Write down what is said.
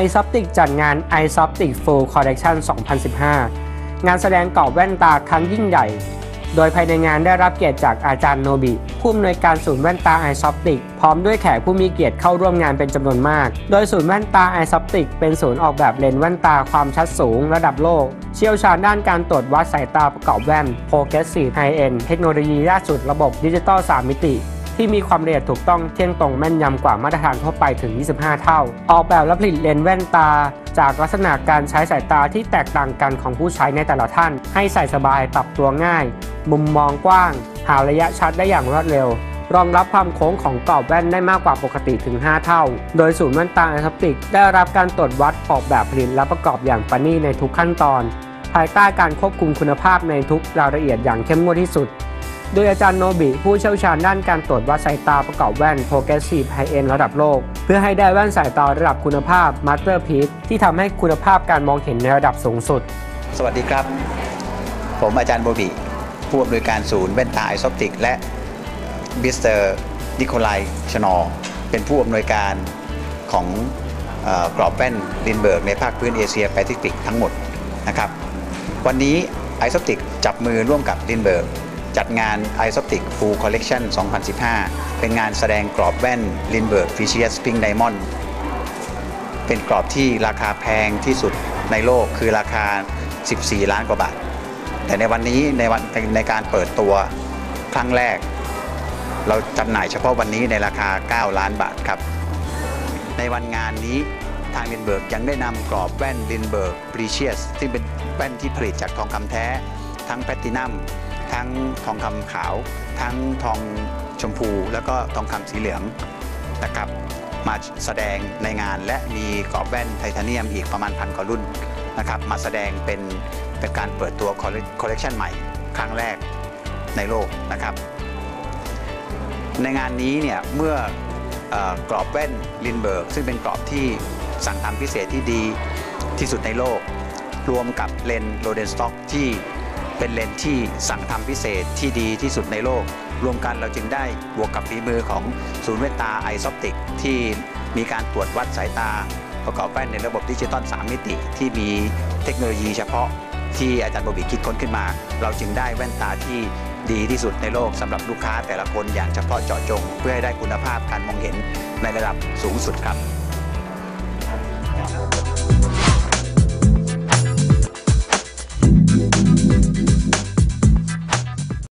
i s o p t i c จัดงาน i s o p t i c Full Collection 2015 งานแสดงกรอบแว่นตาครั้งยิ่งใหญ่ โดยภายในงานได้รับเกียรติจากอาจารย์โนบิ ผู้อำนวยการศูนย์แว่นตา i s o p t i c พร้อมด้วยแขกผู้มีเกียรติเข้าร่วมงานเป็นจำนวนมาก โดยศูนย์แว่นตา i s o p t i c เป็นศูนย์ออกแบบเลนส์แว่นตาความชัดสูงระดับโลก เชี่ยวชาญด้านการตรวจวัดสายตาประกอบแว่น Progressive High End เทคโนโลยีล่าสุดระบบดิจิตอล3มิติ ที่มีความละเอียดถูกต้องเที่ยงตรงแม่นยำกว่ามาตรฐานทั่วไปถึง 25 เท่า ออกแบบและผลิตเลนส์แว่นตา จากลักษณะการใช้สายตาที่แตกต่างกันของผู้ใช้ในแต่ละท่าน ให้ใส่สบายปรับตัวง่าย มุมมองกว้าง หาระยะชัดได้อย่างรวดเร็ว รองรับความโค้งของกรอบแว่นได้มากกว่าปกติถึง 5 เท่า โดยศูนย์แว่นตาแอสติกได้รับการตรวจวัดออกแบบผลิตและประกอบอย่างประณีตในทุกขั้นตอน ภายใต้การควบคุมคุณภาพในทุกรายละเอียดอย่างเข้มงวดที่สุด โดยอาจารย์โนบิผู้เชี่ยวชาญด้านการตรวจวัดสายตาประกอบแว่น Progressive High End ระดับโลก เพื่อให้ได้แว่นสายตาระดับคุณภาพ Masterpiece ที่ทำให้คุณภาพการมองเห็นในระดับสูงสุด สวัสดีครับ ผมอาจารย์โบบิผู้อำนวยการศูนย์แว่นตาไอซอปติกและบิสเตอร์นิโคลายชนอเป็นผู้อำนวยการของอกรอบแว่นลินเบิร์กในภาคพื้นเอเชียแปซิฟิกทั้งหมดนะครับ วันนี้ไอซอปติกจับมือร่วมกับลินเบิร์ก จัดงาน i s o p t i c Full Collection 2015 เป็นงานแสดงกรอบแว่น Lindbergh Precious Pink Diamond เป็นกรอบที่ราคาแพงที่สุดในโลกคือราคา 14 ล้านกว่าบาท แต่ในวันนี้ในวันในการเปิดตัวครั้งแรก เราจำหน่ายเฉพาะวันนี้ในราคา 9 ล้านบาทครับ ในวันงานนี้ทางลินเบิร์กยังได้นำกรอบแว่นลินเบิร์ก Precious ซึ่งเป็นแว่นที่ผลิตจากทองคำแท้ ทั้งแพลตตินัม ทั้งทองคำขาว ทั้งทองชมพู แล้วก็ทองคำสีเหลืองนะครับมาแสดงในงานและมีกรอบแว่นไทเทเนียมอีกประมาณพันกว่ารุ่นนะครับมาแสดงเป็นเป็นการเปิดตัวคอลเลกชันใหม่ครั้งแรกในโลกนะครับ ในงานนี้เนี่ยเมื่อเออกรอบแว่นลินเบิร์กซึ่งเป็นกรอบที่สั่งทำพิเศษที่ดีที่สุดในโลก รวมกับเลนโรเดนสต็อกที่ เป็นเลนส์ที่สั่งทำพิเศษที่ดีที่สุดในโลก รวมกันเราจึงได้บวกกับฝีมือของศูนย์แว่นตาไอซอปติกที่มีการตรวจวัดสายตา ประกอบแว่นในระบบดิจิตอล 3 มิติ ที่มีเทคโนโลยีเฉพาะที่อาจารย์โบบิคิดค้นขึ้นมา เราจึงได้แว่นตาที่ดีที่สุดในโลกสำหรับลูกค้าแต่ละคนอย่างเฉพาะเจาะจง เพื่อให้ได้คุณภาพการมองเห็นในระดับสูงสุดครับ